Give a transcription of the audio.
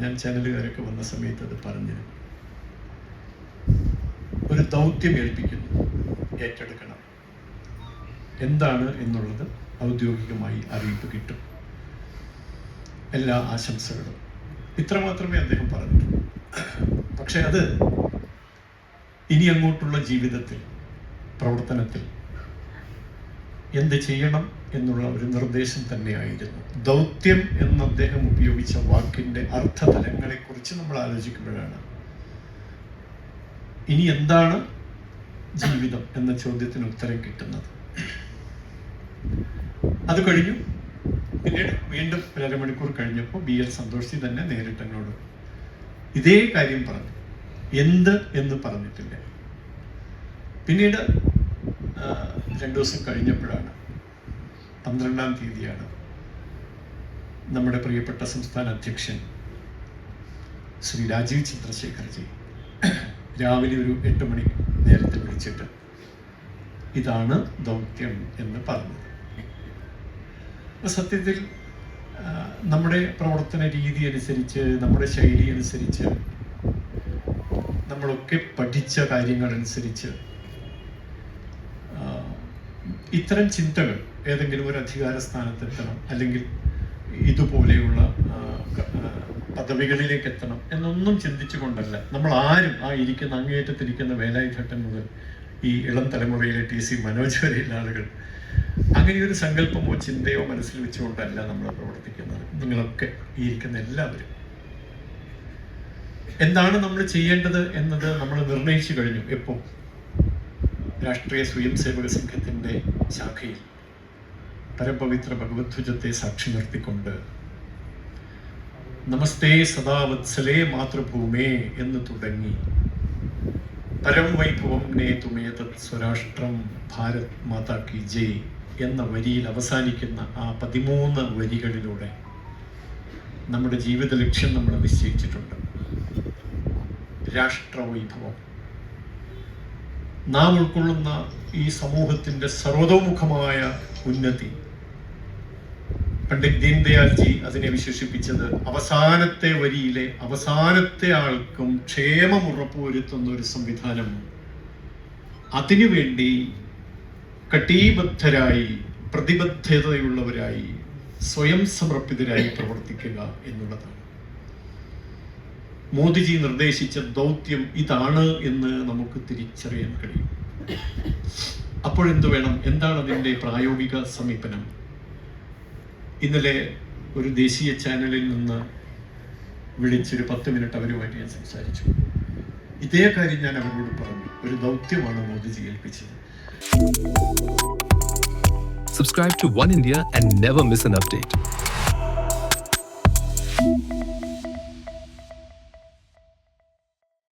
ഞാൻ ചാനലുകാരൊക്കെ വന്ന സമയത്ത് അത് പറഞ്ഞു ഒരു ദൗത്യം ഏൽപ്പിക്കുന്നു ഏറ്റെടുക്കണം. എന്താണ് എന്നുള്ളത് ഔദ്യോഗികമായി അറിയിപ്പ് കിട്ടും. എല്ലാ ആശംസകളും. ഇത്രമാത്രമേ അദ്ദേഹം പറഞ്ഞിട്ടുള്ളൂ. പക്ഷെ അത് ഇനി അങ്ങോട്ടുള്ള ജീവിതത്തിൽ പ്രവർത്തനത്തിൽ എന്ത് ചെയ്യണം എന്നുള്ള ഒരു നിർദ്ദേശം തന്നെയായിരുന്നു. ദൗത്യം എന്ന് അദ്ദേഹം ഉപയോഗിച്ച വാക്കിന്റെ അർത്ഥതലങ്ങളെ കുറിച്ച് നമ്മൾ ആലോചിക്കുമ്പോഴാണ്. ഇനി എന്താണ് ജീവിതം എന്ന ചോദ്യത്തിന് ഉത്തരം കിട്ടുന്നത്? അത് കഴിഞ്ഞു. പിന്നീട് വീണ്ടും അരമണിക്കൂർ കഴിഞ്ഞപ്പോൾ ബി എൽ സന്തോഷി തന്നെ നേരിട്ട് ഇതേ കാര്യം പറഞ്ഞു. എന്ത് എന്ന് പറഞ്ഞിട്ടില്ല. പിന്നീട് രണ്ടു ദിവസം കഴിഞ്ഞപ്പോഴാണ്. പന്ത്രണ്ടാം തീയതിയാണ് നമ്മുടെ പ്രിയപ്പെട്ട സംസ്ഥാന അധ്യക്ഷൻ ശ്രീ രാജീവ് ചന്ദ്രശേഖർജി രാവിലെ ഒരു എട്ട് മണി നേരത്തെ വിളിച്ചിട്ട് ഇതാണ് ദൗത്യം എന്ന് പറഞ്ഞത്. സത്യത്തിൽ നമ്മുടെ പ്രവർത്തന രീതി അനുസരിച്ച് നമ്മുടെ ശൈലി അനുസരിച്ച് നമ്മളൊക്കെ പഠിച്ച കാര്യങ്ങൾ അനുസരിച്ച് ഇത്തരം ചിന്തകൾ ഏതെങ്കിലും ഒരു അധികാര സ്ഥാനത്തെത്തണം അല്ലെങ്കിൽ ഇതുപോലെയുള്ള പദവികളിലേക്ക് എത്തണം എന്നൊന്നും ചിന്തിച്ചുകൊണ്ടല്ല. നമ്മൾ ആരും ആ ഇരിക്കുന്ന അങ്ങേയറ്റത്തിരിക്കുന്ന ഘട്ടം മുതൽ ഈ ഇളം തലമുറയിലെ ടി സി മനോജ് വരെയുള്ള ആളുകൾ അങ്ങനെ ഒരു സങ്കല്പമോ ചിന്തയോ മനസ്സിൽ വെച്ചുകൊണ്ടല്ല നമ്മൾ പ്രവർത്തിക്കുന്നത്. നിങ്ങളൊക്കെ ഈ ഇരിക്കുന്ന എല്ലാവരും. എന്താണ് നമ്മൾ ചെയ്യേണ്ടത് എന്നത് നമ്മൾ നിർണയിച്ചു കഴിഞ്ഞു. എപ്പോൾ രാഷ്ട്രീയ സ്വയം സേവക സംഘത്തിന്റെ ശാഖയിൽ പരപവിത്ര ഭഗവത്വജത്തെ സാക്ഷി നിർത്തിക്കൊണ്ട് നമസ്തേ സദാവത്സലേ മാതൃഭൂമേ എന്ന് തുടങ്ങി. പരം വൈഭവം നേതുമേതത് സ്വരാഷ്ട്രം ഭാരത് മാതാ കി ജയ് എന്ന വരിയിൽ അവസാനിക്കുന്ന ആ പതിമൂന്ന് വരികളിലൂടെ നമ്മുടെ ജീവിത ലക്ഷ്യം നമ്മൾ നിശ്ചയിച്ചിട്ടുണ്ട്. രാഷ്ട്രവൈഭവം നാം ഉൾക്കൊള്ളുന്ന ഈ സമൂഹത്തിന്റെ സർവതോമുഖമായ ഉന്നതി. പണ്ഡിറ്റ് ദീൻദയാൽജി അതിനെ വിശേഷിപ്പിച്ചത് അവസാനത്തെ വരിയിലെ അവസാനത്തെ ആൾക്കും ക്ഷേമം ഉറപ്പുവരുത്തുന്ന ഒരു സംവിധാനം. അതിനുവേണ്ടി കട്ടീബദ്ധരായി പ്രതിബദ്ധതയുള്ളവരായി സ്വയം സമർപ്പിതരായി പ്രവർത്തിക്കുക എന്നുള്ളതാണ്. മോദിജി നിർദ്ദേശിച്ച ദൗത്യം ഇതാണ് എന്ന് നമുക്ക് തിരിച്ചറിയാൻ കഴിയും. അപ്പോഴെന്ത് വേണം? എന്താണ് അതിന്റെ പ്രായോഗിക സമീപനം? ഇന്നലെ ഒരു ദേശീയ ചാനലിൽ നിന്ന് വിളിച്ചൊരു പത്ത് മിനിറ്റ് അവരുമായിട്ട് ഞാൻ സംസാരിച്ചു. ഇതേ കാര്യം ഞാൻ അവരോട് പറഞ്ഞു. ഒരു ദൗത്യമാണ് മോദിജി ഏൽപ്പിച്ചത്. Subscribe to One India and never miss an update.